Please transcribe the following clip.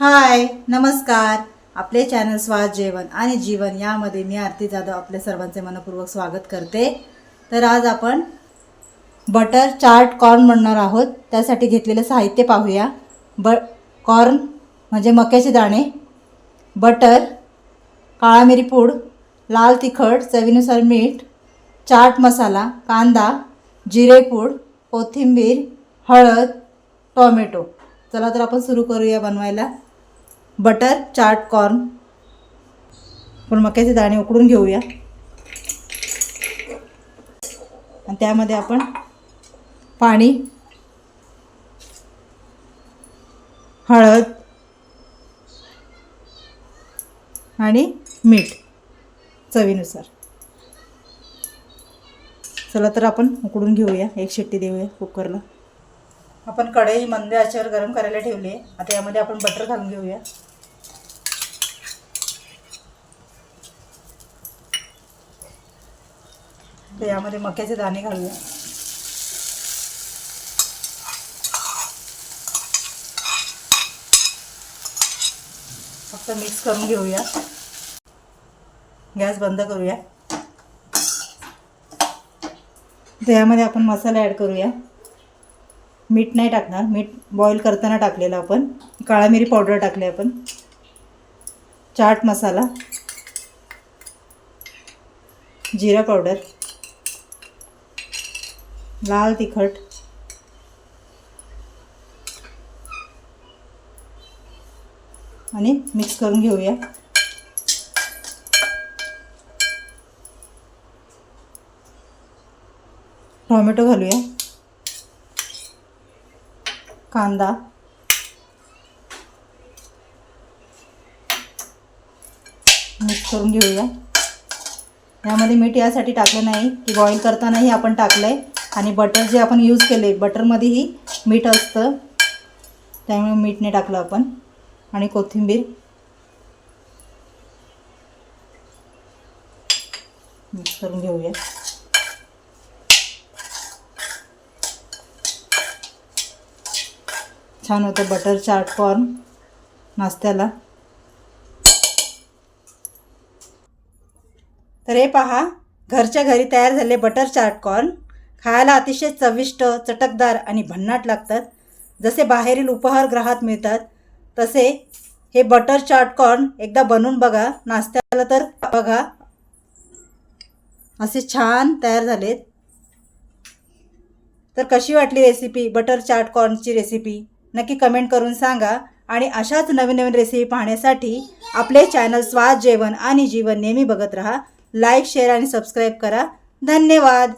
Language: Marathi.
हाय नमस्कार. आपले चॅनल स्वाद जेवण आणि जीवन यामध्ये मी आरती जाधव आपल्या सर्वांचे मनपूर्वक स्वागत करते. तर आज आपण बटर चाट कॉर्न म्हणणार आहोत. त्यासाठी घेतलेलं साहित्य पाहूया. ब कॉर्न म्हणजे मक्याचे दाणे बटर काळा मिरी पूड लाल तिखट चवीनुसार मीठ चाट मसाला कांदा जिरेपूड कोथिंबीर हळद टॉमॅटो. चला तर आपण सुरू करूया बनवायला. Butter chaat corn. पण मक्याचे दाणे उकडून घेऊया. आणि त्यामध्ये आपण पाणी हळद आणि मीठ चवीनुसार. चला तर आपण उकडून घेऊया एक शिट्टी देऊया कुकरला. आपण कढई मंद आचेवर गरम करायला ठेवली आहे. आता यामध्ये आपण बटर घालून घेऊया. तर यामध्ये मक्याचे दाणे घालूया. फक्त मिक्स करून घेऊया. गॅस बंद करूया. तर यामध्ये आपण मसाला ॲड करूया. मीठ नाही टाकणार. मीठ बॉईल करताना टाकलेलं आपण. काळा मिरी पावडर टाकले आपण. चाट मसाला. जिरा पावडर लाल तिखट. आणि मिक्स करून घेऊया. टोमॅटो घालूया. कांदा. मिक्स करून घेऊया. यामध्ये मीठ यासाठी टाकलं नाही की बॉईल करतानाही आपण टाकलं आहे आणि बटर जे आपण यूज केले बटरमध्येही मीठ असतं. त्यामुळे मीठ नाही टाकलं आपण. आणि कोथिंबीर. मिक्स करून घेऊया. छान होतं बटर चाट कॉर्न नाश्त्याला. तर हे पहा घरच्या घरी तयार झाले बटर चाट कॉर्न खायला अतिशय चविष्ट चटकदार आणि भन्नाट लागतात. जसे बाहेरील उपहारगृहात मिळतात तसे हे बटर चाटकॉर्न एकदा बनवून बघा. नाश्त्याला तर बघा. असे छान तयार झालेत. तर कशी वाटली रेसिपी बटर चाटकॉर्नची रेसिपी नक्की कमेंट करून सांगा. आणि अशाच नवीन नवीन रेसिपी पाहण्यासाठी आपले चॅनल स्वाद जेवण आणि जीवन नेहमी बघत राहा. लाईक शेअर आणि सबस्क्राईब करा. धन्यवाद.